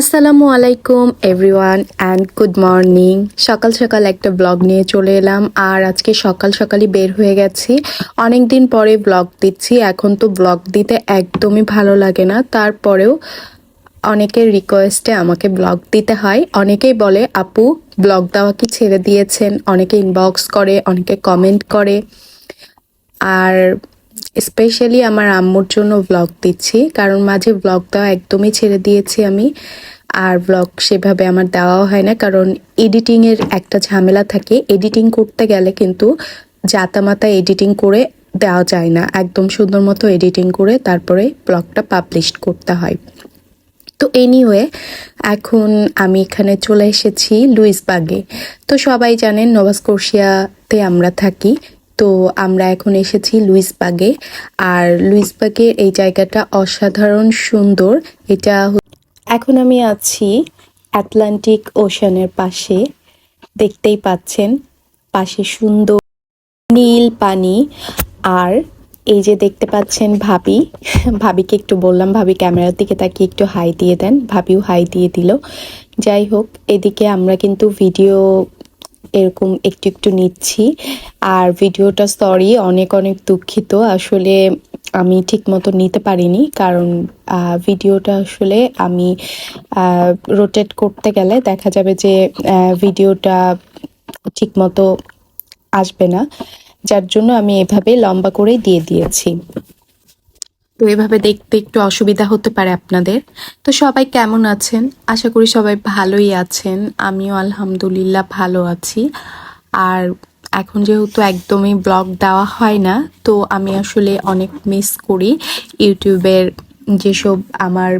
আসসালামু আলাইকুম everyone and good morning সকাল সকাল একটা ব্লগ নিয়ে চলে এলাম, আর আজকে সকাল সকালই বের হয়ে গেছি। অনেক দিন পরে ব্লগ দিচ্ছি, এখন তো ব্লগ দিতে একদমই ভালো লাগে না। তারপরেও অনেকের রিকোয়েস্টে আমাকে ব্লগ দিতে হয়। অনেকেই বলে, আপু ব্লগ দেওয়া কি ছেড়ে দিয়েছেন? অনেকে ইনবক্স করে, অনেকে কমেন্ট করে। আর স্পেশালি আমার আম্মুর জন্য ব্লগ দিচ্ছি, কারণ মাঝে ব্লগ দেওয়া একদমই ছেড়ে দিয়েছি আমি। আর ব্লগ সেভাবে আমার দেওয়াও হয় না, কারণ এডিটিংয়ের একটা ঝামেলা থাকে। এডিটিং করতে গেলে কিন্তু জাতামাতা এডিটিং করে দেওয়া যায় না। একদম সুন্দর মতো এডিটিং করে তারপরে ব্লগটা পাবলিশ করতে হয়। তো এনিওয়ে এখন আমি এখানে চলে এসেছি লুইসবাগে। তো সবাই জানেন নোভাস্কোর্শিয়াতে আমরা থাকি। তো আমরা এখন এসেছি লুইসবাগে। আর লুইসবাগের এই জায়গাটা অসাধারণ সুন্দর। এটা এখন আমি আছি অ্যাটলান্টিক ওশানের পাশে। দেখতেই পাচ্ছেন, পাশে সুন্দর নীল পানি। আর এই যে দেখতে পাচ্ছেন ভাবি, ভাবিকে একটু বললাম, ভাবি ক্যামেরার দিকে তাকিয়ে একটু হাই দিয়ে দেন। ভাবিও হাই দিয়ে দিল। যাই হোক, এদিকে আমরা কিন্তু ভিডিও এরকম একটু একটু নিচ্ছি। আর ভিডিওটা সরি অনেক অনেক দুঃখিত। আসলে আমি ঠিক মতো নিতে পারিনি কারণ ভিডিওটা আসলে আমি রোটেট করতে গেলে দেখা যাবে যে ভিডিওটা ঠিক মতো আসবে না। যার জন্য আমি এভাবে লম্বা করেই দিয়ে দিয়েছি। তো এভাবে দেখতে একটু অসুবিধা হতে পারে আপনাদের। তো সবাই কেমন আছেন? আশা করি সবাই ভালোই আছেন। আমিও আলহামদুলিল্লাহ ভালো আছি। আর এখন যেহেতু একদমই ব্লগ দেওয়া হয় না, তো আমি আসলে অনেক মিস করি ইউটিউবের যেসব আমার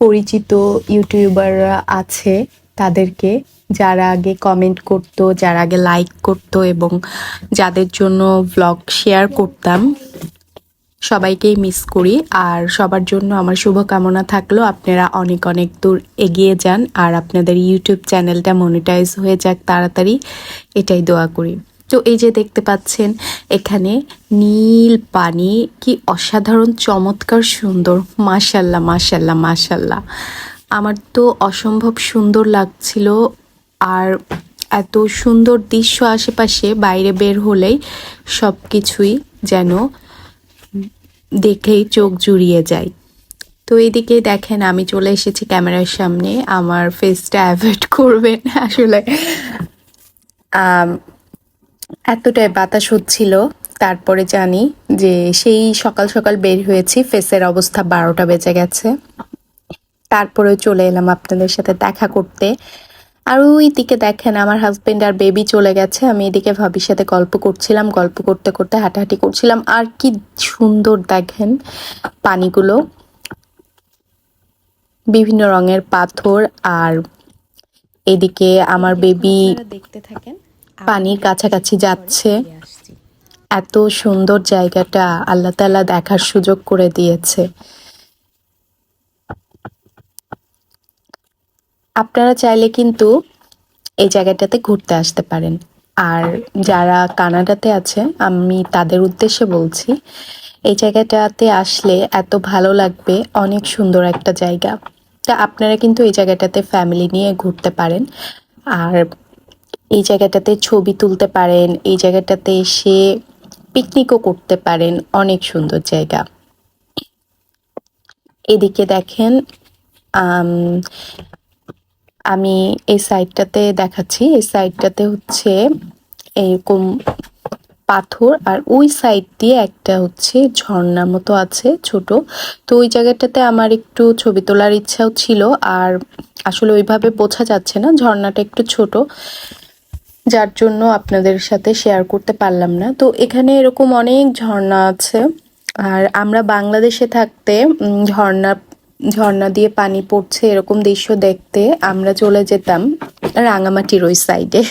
পরিচিত ইউটিউবাররা আছে তাদেরকে, যারা আগে কমেন্ট করতো, যারা আগে লাইক করতো এবং যাদের জন্য ব্লগ শেয়ার করতাম। সবাইকেই মিস করি আর সবার জন্য আমার শুভকামনা থাকল। আপনারা অনেক অনেক দূর এগিয়ে যান আর আপনাদের ইউটিউব চ্যানেলটা মনিটাইজ হয়ে যাক তাড়াতাড়ি। এটাই দোয়া করি। তো এই যে দেখতে পাচ্ছেন, এখানে নীল পানি, কি অসাধারণ, চমৎকার, সুন্দর। মাশাল্লাহ মাশাল্লাহ মাশাল্লাহ। আমার তো অসম্ভব সুন্দর লাগছিল আর এত সুন্দর দৃশ্য আশেপাশে বাইরে বের হলেই সব কিছুই যেন দেখেই চোখ জুড়িয়ে যায় তো এইদিকে দেখেন আমি চলে এসেছি ক্যামেরার সামনে। আমার ফেসটা অ্যাভয়েড করবেন আসলে। এতটাই বাতাস হচ্ছিল, তারপরে জানি যে সেই সকাল সকাল বের হয়েছি ফেসের অবস্থা বারোটা বেজে গেছে। তারপরেও চলে এলাম আপনাদের সাথে দেখা করতে। আর ওই দিকে দেখেন আমার হাজবেন্ড আর বেবি চলে গেছে। আমি এদিকে ভাবির সাথে গল্প করছিলাম গল্প করতে করতে হাঁটাহাঁটি করছিলাম। আর কি সুন্দর দেখেন পানিগুলো। বিভিন্ন রঙের পাথর আর এদিকে আমার বেবি দেখতে থাকেন পানির কাছাকাছি যাচ্ছে। এত সুন্দর জায়গাটা আল্লাহ তালা দেখার সুযোগ করে দিয়েছে। আপনারা চাইলে কিন্তু এই জায়গাটাতে ঘুরতে আসতে পারেন। আর যারা কানাডাতে আছে, আমি তাদের উদ্দেশ্যে বলছি, এই জায়গাটাতে আসলে এত ভালো লাগবে, অনেক সুন্দর একটা জায়গা। তা আপনারা কিন্তু এই জায়গাটাতে ফ্যামিলি নিয়ে ঘুরতে পারেন। আর এই জায়গাটাতে ছবি তুলতে পারেন, এই জায়গাটাতে এসে পিকনিকও করতে পারেন, অনেক সুন্দর জায়গা। এদিকে দেখেন আমি এই সাইডটাতে দেখাচ্ছি। এই সাইডটাতে হচ্ছে এরকম পাথর আর ওই সাইড দিয়ে একটা হচ্ছে ঝর্ণার মতো আছে, ছোট। তো ওই জায়গাটাতে আমার একটু ছবি তোলার ইচ্ছাও ছিল আর আসলে ওইভাবে বোঝা যাচ্ছে না, ঝর্ণাটা একটু ছোট। যার জন্য আপনাদের সাথে শেয়ার করতে পারলাম না। তো এখানে এরকম অনেক ঝর্ণা আছে আর আমরা বাংলাদেশে থাকতে ঝর্ণা ঝর্ণা দিয়ে পানি পড়ছে এরকম দৃশ্য দেখতে, আমরা চলে যেতাম রাঙামাটির ওই সাইডে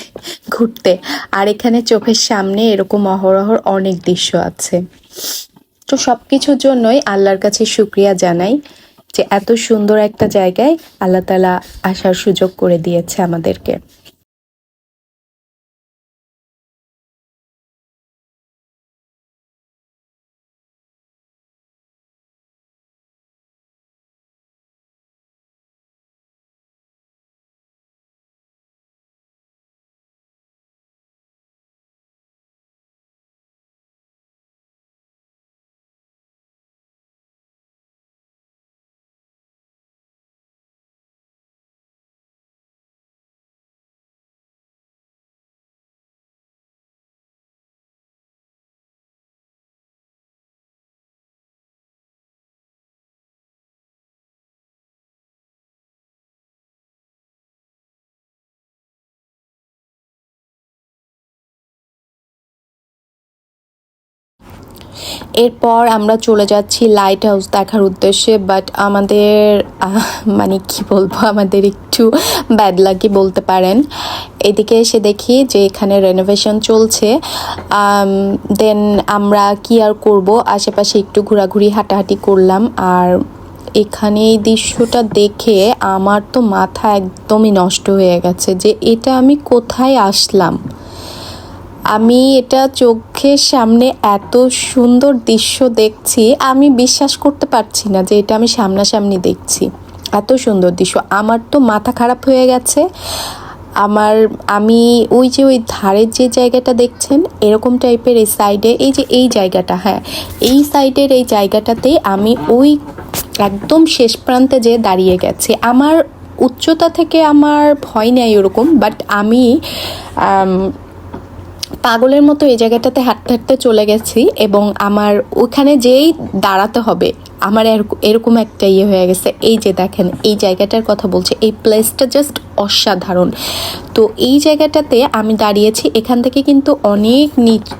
ঘুরতে। আর এখানে চোখের সামনে এরকম অহরহর অনেক দৃশ্য আছে। তো সব কিছুর জন্যই আল্লাহর কাছে শুক্রিয়া জানাই যে এত সুন্দর একটা জায়গায় আল্লাহ তালা আসার সুযোগ করে দিয়েছে আমাদেরকে। এরপর আমরা চলে যাচ্ছি লাইট হাউস দেখার উদ্দেশ্যে বাট আমাদের মানে কি বলব, আমাদের একটু ব্যাড লাকি বলতে পারেন। এদিকে এসে দেখি যে এখানে রেনোভেশন চলছে। দেন আমরা কি আর করব? আশেপাশে একটু ঘোরাঘুরি, হাঁটাহাঁটি করলাম। আর এখানে এই দৃশ্যটা দেখে আমার তো মাথা একদমই নষ্ট হয়ে গেছে যে এটা আমি কোথায় আসলাম? আমি এটা চোখের সামনে এত সুন্দর দৃশ্য দেখছি, আমি বিশ্বাস করতে পারছি না যে এটা আমি সামনাসামনি দেখছি। এত সুন্দর দৃশ্য। আমার তো মাথা খারাপ হয়ে গেছে। আমার, আমি ওই যে ওই ধারের যে জায়গাটা দেখছেন, এরকম টাইপের এই সাইডে, এই যে এই জায়গাটা হ্যাঁ এই সাইডের এই জায়গাটাতে আমি ওই একদম শেষ প্রান্তে যে দাঁড়িয়ে গেছি। আমার উচ্চতা থেকে আমার ভয় নেই ওরকম বাট আমি পাগলের মতো এই জায়গাটাতে হাঁটতে হাঁটতে চলে গেছি এবং আমার ওখানে যেই দাঁড়াতে হবে আমার এরক- এরকম একটা ইয়ে হয়ে গেছে। এই যে দেখেন, এই জায়গাটার কথা বলছি, এই প্লেসটা জাস্ট অসাধারণ। তো এই জায়গাটাতে আমি দাঁড়িয়েছি, এখান থেকে কিন্তু অনেক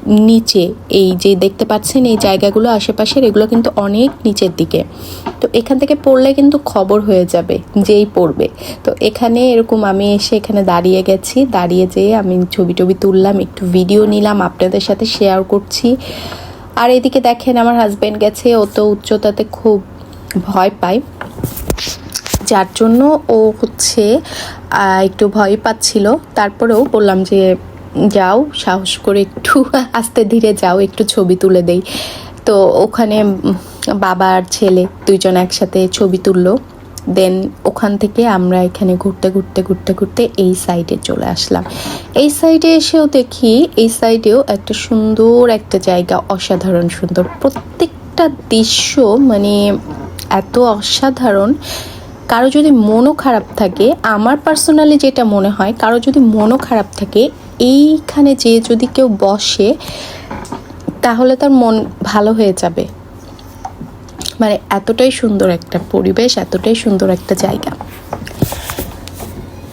নিচে, এই যে দেখতে পাচ্ছেন, এই জায়গাগুলো আশেপাশের, এগুলো কিন্তু অনেক নিচের দিকে। তো এখান থেকে পড়লে কিন্তু খবর হয়ে যাবে যেই পড়বে। তো এখানে এরকম আমি এসে এখানে দাঁড়িয়ে গেছি, দাঁড়িয়ে যেয়ে আমি ছবি টবি তুললাম, একটু ভিডিও নিলাম, আপনাদের সাথে শেয়ার করছি। আর এদিকে দেখেন আমার হাজব্যান্ড গেছে ও তো উচ্চতাতে খুব ভয় পায়। যার জন্য ও হচ্ছে একটু ভয় পাচ্ছিল। তারপরেও বললাম যে যাও সাহস করে একটু আস্তে ধীরে যাও একটু ছবি তুলে দেই। তো ওখানে উম, বাবা আর ছেলে দুইজন একসাথে ছবি তুললো। দেন ওখান থেকে আমরা এখানে ঘুরতে ঘুরতে ঘুরতে ঘুরতে এই সাইডে চলে আসলাম। এই সাইডে এসেও দেখি, এই সাইডেও একটা সুন্দর একটা জায়গা, অসাধারণ সুন্দর। প্রত্যেকটা দৃশ্য মানে এত অসাধারণ। কারও যদি মনও খারাপ থাকে, আমার পার্সোনালি যেটা মনে হয়, কারও যদি মনও খারাপ থাকে, এইখানে যে যদি কেউ বসে, তাহলে তার মন ভালো হয়ে যাবে। মানে এতটাই সুন্দর একটা পরিবেশ, এতটাই সুন্দর একটা জায়গা।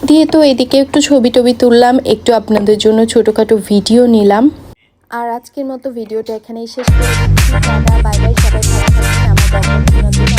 দিয়ে তো এদিকে একটু ছবি টবি তুললাম, একটু আপনাদের জন্য ছোটোখাটো ভিডিও নিলাম। আর আজকের মতো ভিডিওটা এখানেই শেষ করি। বাই বাই সবাই আমার